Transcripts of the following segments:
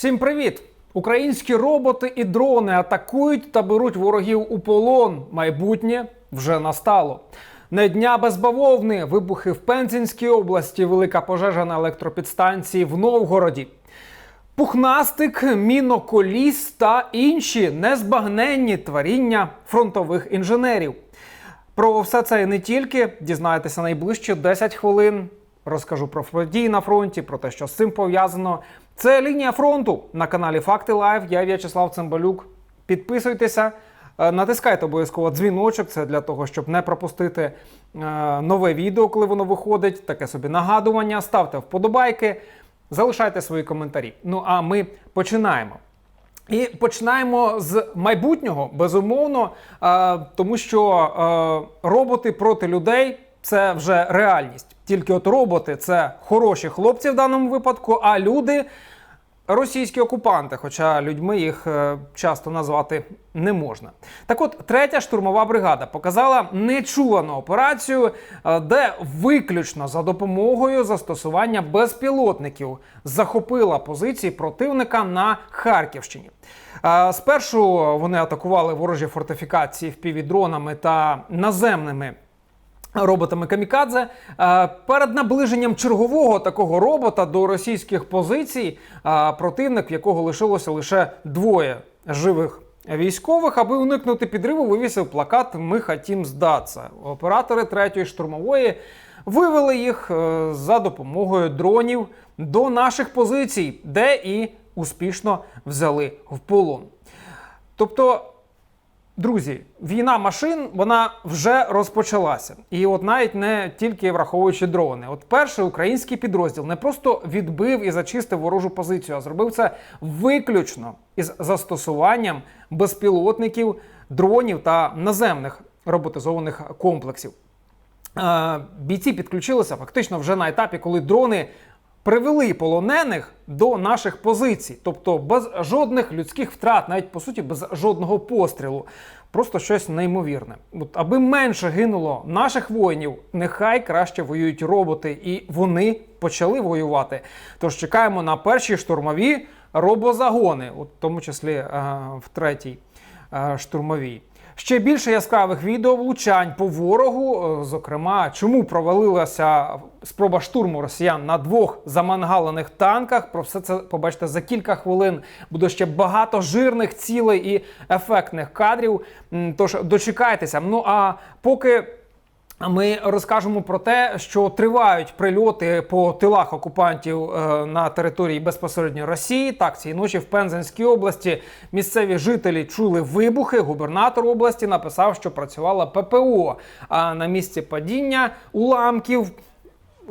Всім привіт! Українські роботи і дрони атакують та беруть ворогів у полон. Майбутнє вже настало. Не дня без бавовни, вибухи в Пензенській області, велика пожежа на електропідстанції в Новгороді. Пухнастик, міноколіс та інші незбагненні творіння фронтових інженерів. Про все це і не тільки дізнаєтеся найближчі 10 хвилин. Розкажу про події на фронті, про те, що з цим пов'язано. Це лінія фронту на каналі Факти Лайв. Я В'ячеслав Цимбалюк. Підписуйтеся, е, натискайте обов'язково дзвіночок. Це для того, щоб не пропустити е, нове відео, коли воно виходить. Таке собі нагадування. Ставте вподобайки, залишайте свої коментарі. Ну а ми починаємо. І починаємо з майбутнього, безумовно, е, тому що роботи проти людей це вже реальність. Тільки от роботи це хороші хлопці в даному випадку, а люди російські окупанти, хоча людьми їх е, часто назвати не можна. Так от, третя штурмова бригада показала нечувану операцію, е, де виключно за допомогою застосування безпілотників захопила позиції противника на Харківщині. Е, Спершу вони атакували ворожі фортифікації впівдронами та наземними роботами Камікадзе. Е, Перед наближенням чергового такого робота до російських позицій е, противник, в якого лишилося лише двоє живих. Військових, аби уникнути підриву, вивісив плакат Ми хотім здатися. Оператори третьої штурмової вивели їх е, за допомогою дронів до наших позицій, де і успішно взяли в полон. Тобто Друзі, війна машин вона вже розпочалася, і от навіть не тільки враховуючи дрони. От перший український підрозділ не просто відбив і зачистив ворожу позицію, а зробив це виключно із застосуванням безпілотників, дронів та наземних роботизованих комплексів. Е, Бійці підключилися фактично вже на етапі, коли дрони привели полонених до наших позицій, тобто без жодних людських втрат, навіть по суті, без жодного пострілу. Просто щось неймовірне. От, аби менше гинуло наших воїнів, нехай краще воюють роботи, і вони почали воювати. Тож чекаємо на перші штурмові робозагони, от, в тому числі е, в третій е, штурмовій. Ще більше яскравих відео влучань по ворогу. е, Зокрема, чому провалилася спроба штурму росіян на двох замангалених танках. Про все це побачите за кілька хвилин. Буде ще багато жирних цілей і ефектних кадрів. Тож дочекайтеся. Ну а поки. Ми розкажемо про те, що тривають прильоти по тилах окупантів е, на території безпосередньо Росії. Так, цієї ночі в Пензенській області місцеві жителі чули вибухи. Губернатор області написав, що працювала ППО. А на місці падіння уламків.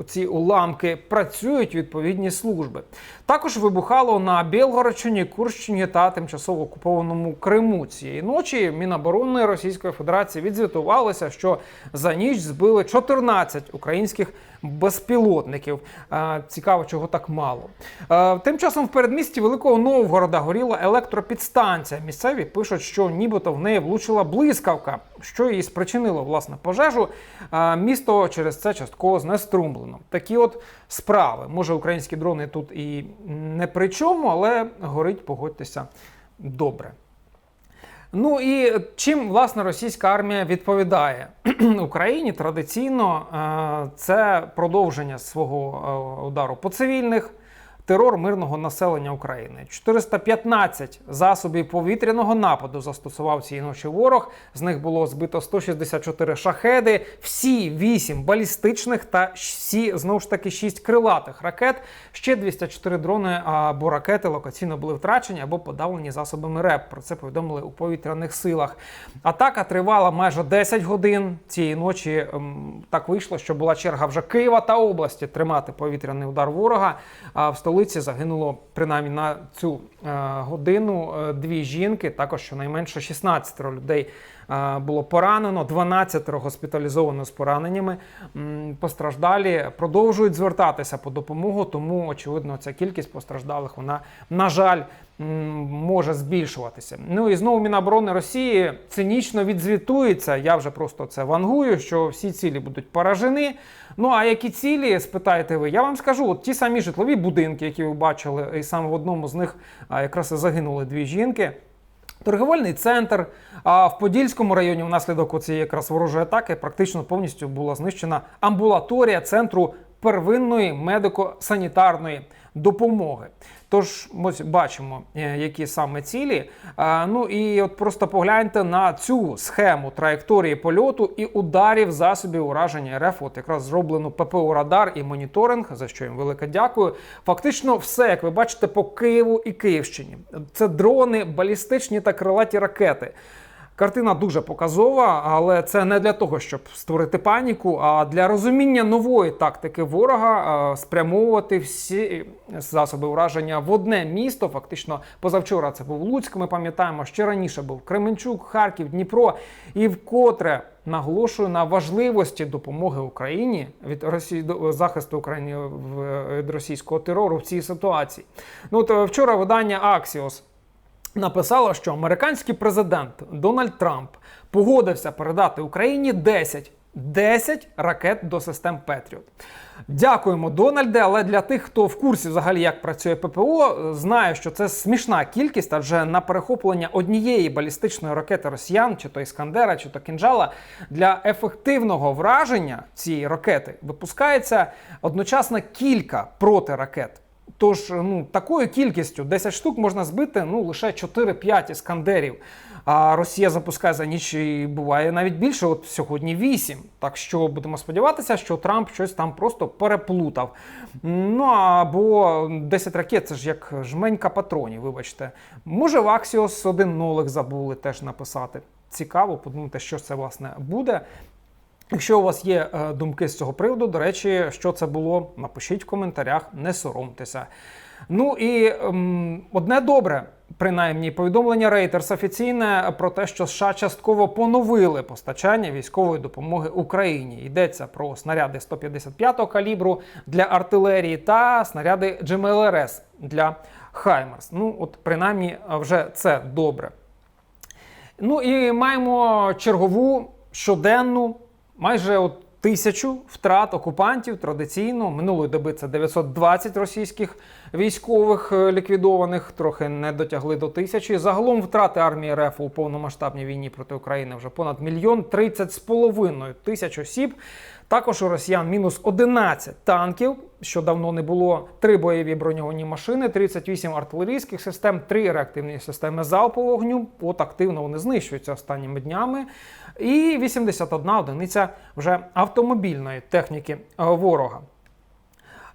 Ці уламки працюють відповідні служби. Також вибухало на Білгородщині, Курщині та тимчасово окупованому Криму. Цієї ночі Міноборони Російської Федерації відзвітувалося, що за ніч збили 14 українських безпілотників. Е, Цікаво, чого так мало. Е, Тим часом в передмісті Великого Новгорода горіла електропідстанція. Місцеві пишуть, що нібито в неї влучила блискавка, що і спричинило власне пожежу. Е, Місто через це частково знеструмлено. Такі от справи. Може, українські дрони тут і не при чому, але горить, погодьтеся, добре. Ну і чим власне російська армія відповідає Україні традиційно е, це продовження свого е, удару по цивільних. Терор мирного населення України 415 засобів повітряного нападу застосував цієї ночі ворог. З них було збито 164 шахеди, всі 8 балістичних та всі знову ж таки 6 крилатих ракет. Ще 204 дрони або ракети локаційно були втрачені або подавлені засобами РЕП. Про це повідомили у повітряних силах. Атака тривала майже 10 годин. Цієї ночі ем, так вийшло, що була черга вже Києва та області тримати повітряний удар ворога. А в столиці загинуло принаймні на цю е, годину е, дві жінки, також щонайменше 16 людей було поранено, 12 госпіталізовано з пораненнями. Постраждалі продовжують звертатися по допомогу, тому очевидно, ця кількість постраждалих вона на жаль. Може збільшуватися. Ну і знову Міноборони Росії цинічно відзвітується. Я вже просто це вангую, що всі цілі будуть поражені. Ну а які цілі, спитаєте ви? Я вам скажу, от ті самі житлові будинки, які ви бачили, і саме в одному з них якраз і загинули дві жінки. Торгівельний центр. А в Подільському районі внаслідок цієї якраз ворожої атаки практично повністю була знищена амбулаторія центру первинної медико-санітарної допомоги. Тож ось бачимо, е, які саме цілі. Ну і от просто погляньте на цю схему траєкторії польоту і ударів засобів ураження РФ. От якраз зроблено ППО радар і моніторинг, за що їм велике дякую. Фактично, все, як ви бачите, по Києву і Київщині. Це дрони, балістичні та крилаті ракети. Картина дуже показова, але це не для того, щоб створити паніку, а для розуміння нової тактики ворога е, спрямовувати всі засоби ураження в одне місто. Фактично, позавчора це був Луцьк. Ми пам'ятаємо, ще раніше був Кременчук, Харків, Дніпро. І вкотре наголошую на важливості допомоги Україні від Росії до захисту України від російського терору в цій ситуації. Ну то вчора видання Axios написало, що американський президент Дональд Трамп погодився передати Україні 10 10 ракет до систем Петріот. Дякуємо, Дональде. Але для тих, хто в курсі взагалі як працює ППО, знає, що це смішна кількість, адже на перехоплення однієї балістичної ракети росіян, чи то Іскандера, чи то кінжала, для ефективного враження цієї ракети випускається одночасно кілька протиракет. Тож ну, такою кількістю 10 штук можна збити ну, лише 4-5 іскандерів. А Росія запускає за ніч і буває навіть більше. От сьогодні 8. Так що будемо сподіватися, що Трамп щось там просто переплутав. Ну або 10 ракет це ж як жменька патронів, вибачте. Може, в Аксіос один нолик забули теж написати. Цікаво, подумайте, що це власне буде. Якщо у вас є е, думки з цього приводу, до речі, що це було, напишіть в коментарях, не соромтеся. Ну і ем, одне добре, принаймні, повідомлення Reuters офіційне про те, що США частково поновили постачання військової допомоги Україні. Йдеться про снаряди 155-го калібру для артилерії та снаряди GMLRS для Хаймерс. Ну, от принаймні, вже це добре. Ну і маємо чергову щоденну, майже от тисячу втрат окупантів традиційно. Минулої доби це 920 російських військових е, ліквідованих, трохи не дотягли до тисячі. Загалом втрати армії РФ у повномасштабній війні проти України вже понад мільйон 30 з половиною тисяч осіб. Також у росіян мінус 11 танків, що давно не було, 3 бойові броньовані машини, 38 артилерійських систем, 3 реактивні системи залпового вогню. От активно вони знищуються останніми днями. І 81 одиниця вже автомобільної техніки е, ворога.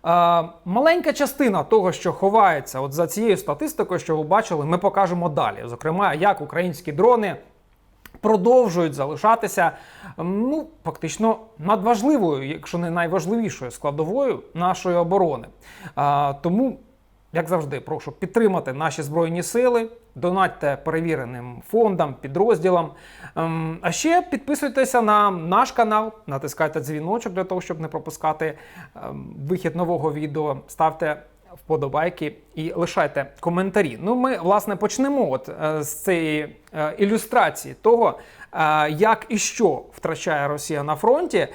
Е, Маленька частина того, що ховається от за цією статистикою, що ви бачили, ми покажемо далі. Зокрема, як українські дрони продовжують залишатися ну, фактично надважливою, якщо не найважливішою складовою нашої оборони. А, тому, як завжди, прошу підтримати наші збройні сили, донатьте перевіреним фондам, підрозділам. Ем, А ще підписуйтеся на наш канал, натискайте дзвіночок для того, щоб не пропускати ем, вихід нового відео. Ставте вподобайки і лишайте коментарі. Ну, ми власне почнемо от е, з цієї е, ілюстрації того, е, як і що втрачає Росія на фронті.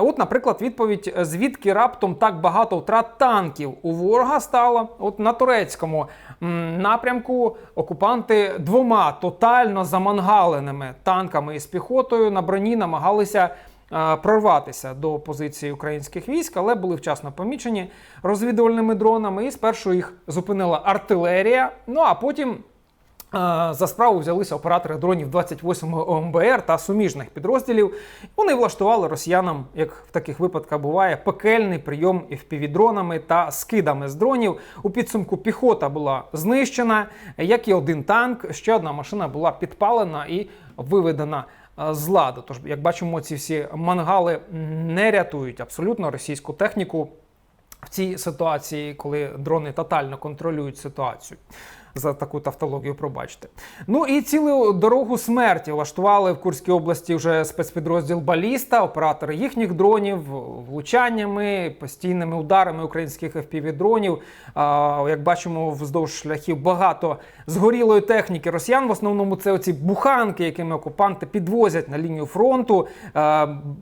От, наприклад, відповідь, звідки раптом так багато втрат танків у ворога стало. От на турецькому напрямку окупанти двома тотально замангаленими танками із піхотою на броні намагалися прорватися до позиції українських військ, але були вчасно помічені розвідувальними дронами. І спершу їх зупинила артилерія. Ну а потім. За справу взялися оператори дронів 28-го ОМБР та суміжних підрозділів. Вони влаштували росіянам, як в таких випадках буває, пекельний прийом FPV-дронами та скидами з дронів. У підсумку піхота була знищена, як і один танк. Ще одна машина була підпалена і виведена з ладу. Тож, як бачимо, ці всі мангали не рятують абсолютно російську техніку в цій ситуації, коли дрони тотально контролюють ситуацію. За таку тавтологію, пробачте. Ну і цілу дорогу смерті влаштували в Курській області вже спецпідрозділ Баліста, оператори їхніх дронів, влучаннями, постійними ударами українських FPV-дронів. Як бачимо, вздовж шляхів багато згорілої техніки росіян. В основному це оці буханки, якими окупанти підвозять на лінію фронту,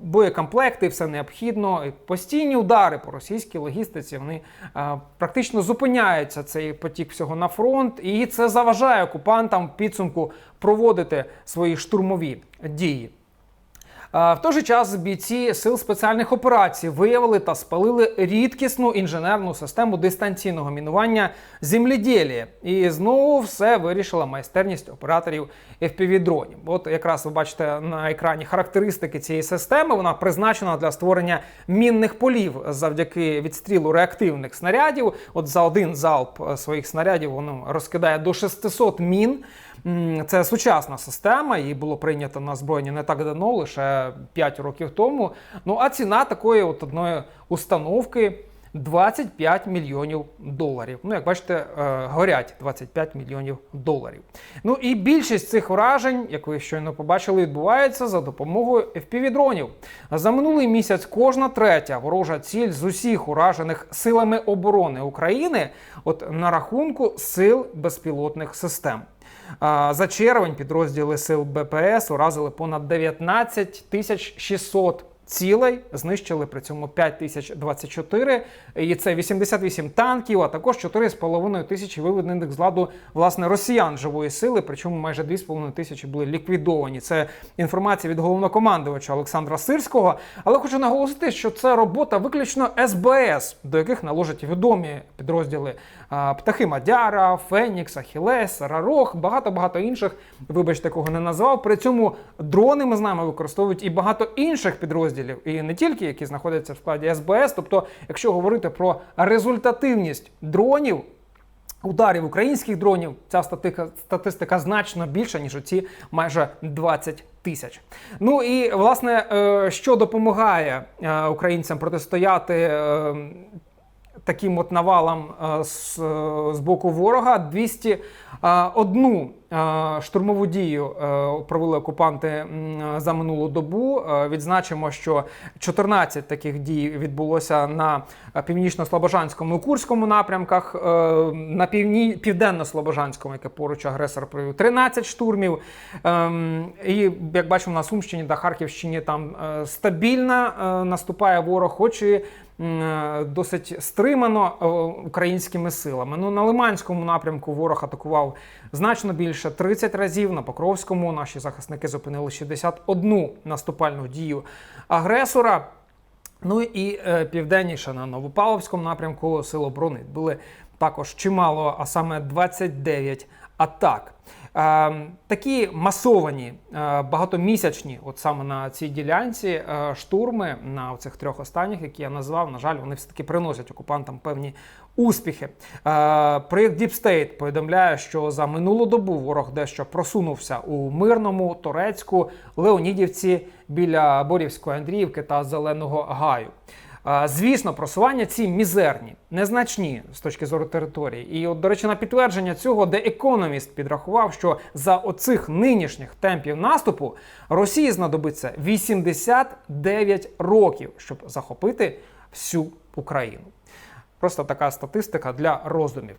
боєкомплекти, все необхідно. Постійні удари по російській логістиці вони практично зупиняються цей потік всього на фронт, і це заважає окупантам в підсумку проводити свої штурмові дії. В той же час бійці сил спеціальних операцій виявили та спалили рідкісну інженерну систему дистанційного мінування земледілія. І знову все вирішила майстерність операторів FPV-дронів. От якраз ви бачите на екрані характеристики цієї системи. Вона призначена для створення мінних полів завдяки відстрілу реактивних снарядів. От за один залп е, своїх снарядів воно розкидає до 600 мін. Це сучасна система, її було прийнято на озброєння не так давно, лише 5 років тому. Ну а ціна такої от одної установки 25 мільйонів доларів. Ну, як бачите, е, горять 25 мільйонів доларів. Ну і більшість цих вражень, як ви щойно побачили, відбувається за допомогою FPV-дронів. За минулий місяць кожна третя ворожа ціль з усіх уражених силами оборони України, от на рахунку сил безпілотних систем. За червень підрозділи сил БПС уразили понад 19 тисяч 600 цілей, знищили при цьому 5024, і це 88 танків, а також 4,5 тисячі виведених з ладу власне росіян живої сили, причому майже 2,5 тисячі були ліквідовані. Це інформація від головнокомандувача Олександра Сирського. Але хочу наголосити, що це робота виключно СБС, до яких належать відомі підрозділи Птахи Мадяра, Фенікс, Ахілес, Рарох, багато-багато інших. Вибачте, кого не назвав. При цьому дрони ми знаємо використовують і багато інших підрозділів, і не тільки які знаходяться в складі СБС. Тобто, якщо говорити про результативність дронів. Ударів українських дронів ця статика, статистика значно більша, ніж оці майже 20 тисяч. Ну і власне, е, що допомагає е, українцям протистояти е, таким от навалам е, з, з боку ворога 201 е, штурмову дію е, провели окупанти за минулу добу. Е, Відзначимо, що 14 таких дій відбулося на північно-слобожанському і Курському напрямках, е, на півні... південно-слобожанському, яке поруч агресор провів 13 штурмів. Ем, І як бачимо на Сумщині та Харківщині там е, стабільно е, наступає ворог, хоч і е, досить стримано е, українськими силами. Ну на Лиманському напрямку ворог атакував значно більше 30 разів. На Покровському наші захисники зупинили 61 наступальну дію агресора. Ну і е, південніше на Новопавловському напрямку Сил оборони були також чимало, а саме 29 атак. Е, такі масовані, е, багатомісячні, от саме на цій ділянці, е, штурми на цих трьох останніх, які я назвав, на жаль, вони все-таки приносять окупантам певні успіхи. Е, проєкт Deep State повідомляє, що за минулу добу ворог дещо просунувся у Мирному, Торецьку, Леонідівці біля Борівської Андріївки та Зеленого Гаю. Звісно, просування ці мізерні, незначні з точки зору території. І, от, до речі, на підтвердження цього, де економіст підрахував, що за оцих нинішніх темпів наступу Росії знадобиться 89 років, щоб захопити всю Україну. Просто така статистика для роздумів.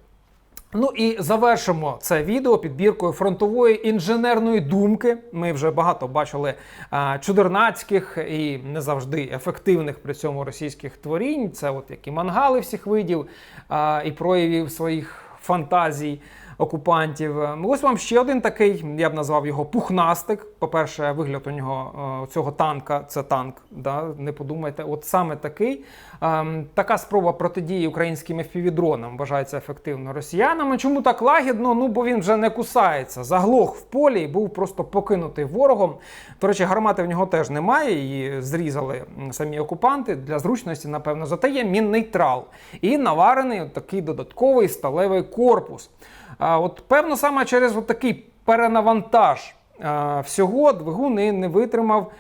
Ну і завершимо це відео підбіркою фронтової інженерної думки. Ми вже багато бачили а, чудернацьких і не завжди ефективних при цьому російських творінь. Це от які мангали всіх видів а, і проявів своїх фантазій окупантів. Е, Ось вам ще один такий, я б назвав його пухнастик. По-перше, вигляд у нього е, цього танка це танк. Да? Не подумайте, от саме такий. Ем, Така спроба протидії українським FPV-дронам вважається ефективно росіянами. Чому так лагідно? Ну бо він вже не кусається. Заглох в полі і був просто покинутий ворогом. До речі, гармати в нього теж немає. Її зрізали самі окупанти для зручності, напевно, зате є міннейтрал. І наварений такий додатковий сталевий корпус. А от певно саме через такий перенавантаж а, всього двигун і не витримав.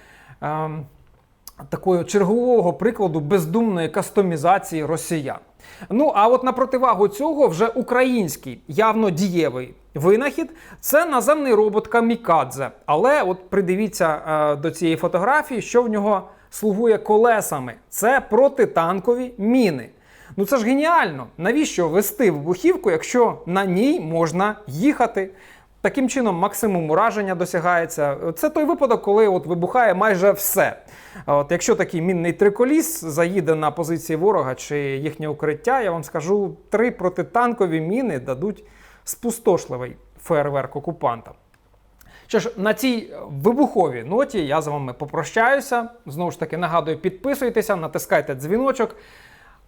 ем, такого чергового прикладу бездумної кастомізації росіян. Ну а от на противагу цього вже український явно дієвий винахід це наземний робот Камікадзе. Але от придивіться е, до цієї фотографії, що в нього слугує колесами. Це протитанкові міни. Ну це ж геніально. Навіщо вести вибухівку, якщо на ній можна їхати? Таким чином, максимум ураження досягається. Це той випадок, коли от вибухає майже все. От якщо такий мінний триколіс заїде на позиції ворога чи їхнє укриття, я вам скажу, три протитанкові міни дадуть спустошливий фейерверк окупанта. Що ж, на цій вибуховій ноті я з вами попрощаюся. Знову ж таки, нагадую, підписуйтеся, натискайте дзвіночок.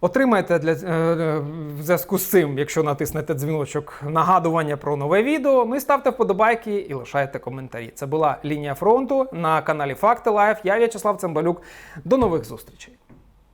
Отримайте для е, в зв'язку з цим, якщо натиснете дзвіночок, нагадування про нове відео. Ну і ставте вподобайки і лишайте коментарі. Це була лінія фронту на каналі Факти Лайф. Я В'ячеслав Цимбалюк. До нових зустрічей.